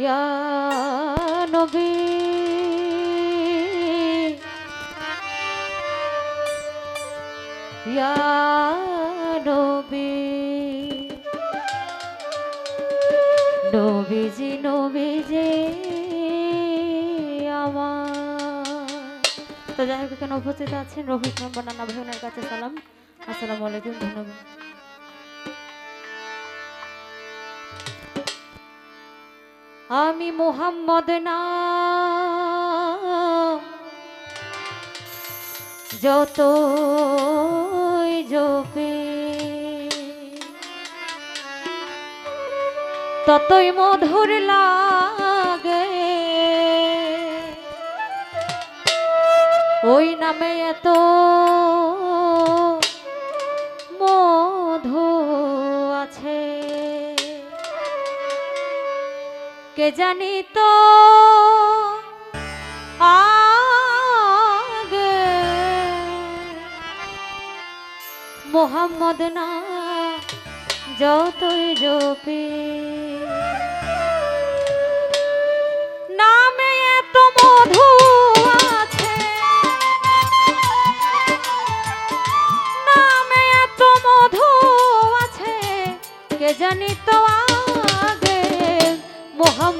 ইয়া নবী। ইয়া নবী। নবীজি নবীজি, আমার। তো যাই হোক, এখানে উপস্থিত আছেন রফিক মেম্বার নানা ভাইনের কাছে সালাম। আসসালামু আলাইকুম, ধন্যবাদ। আমি মোহাম্মদ না। যত জপে ততই মধুর লাগে। ওই নামে এত কে জানি তো? আগে। মোহাম্মদ না যতই জপি নামে এত মধু আছে। নামে এত মধু আছে। কে জানি তো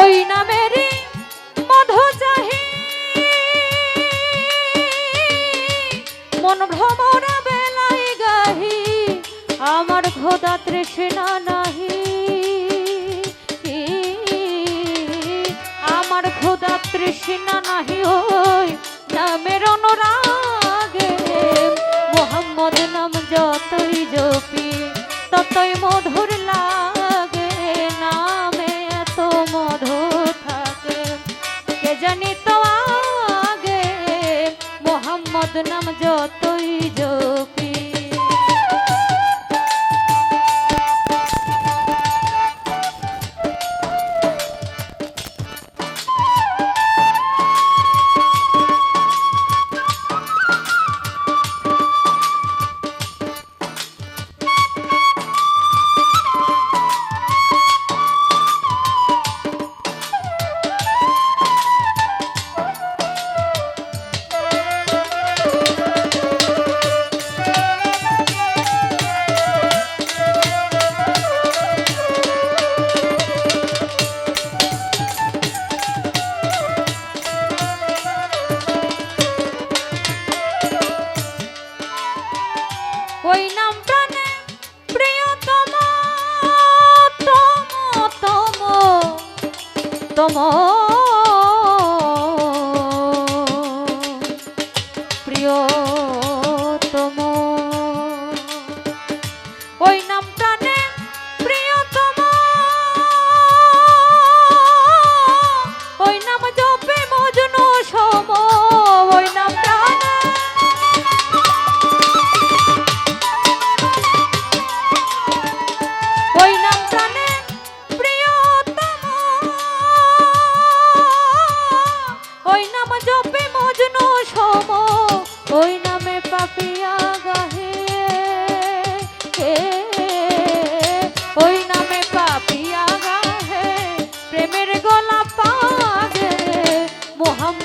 ওই নামেরই মধু চাহি। মন ভ্রমর গাহি, আমার খোদা নাহি। আমার খোদা তৃষ্ণা নাহি, ওই নামের অনুরাগে মোহাম্মদ নাম যতই জপি, ততই মধুর লাগে। নামে এত মধু থাকে, কে জানি তো আগে মোহাম্মদ নাম যতই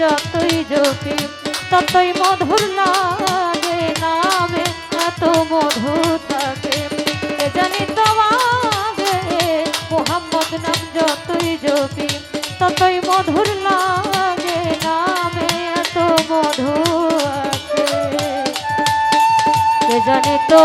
যতই জোকে ততই মধুর লাগে নামে, এত মধুর থাকে। জানি তোমাকে? মোহাম্মদ নাম যতই জোকে ততই মধুর লাগে নামে, এত মধুর জানি তো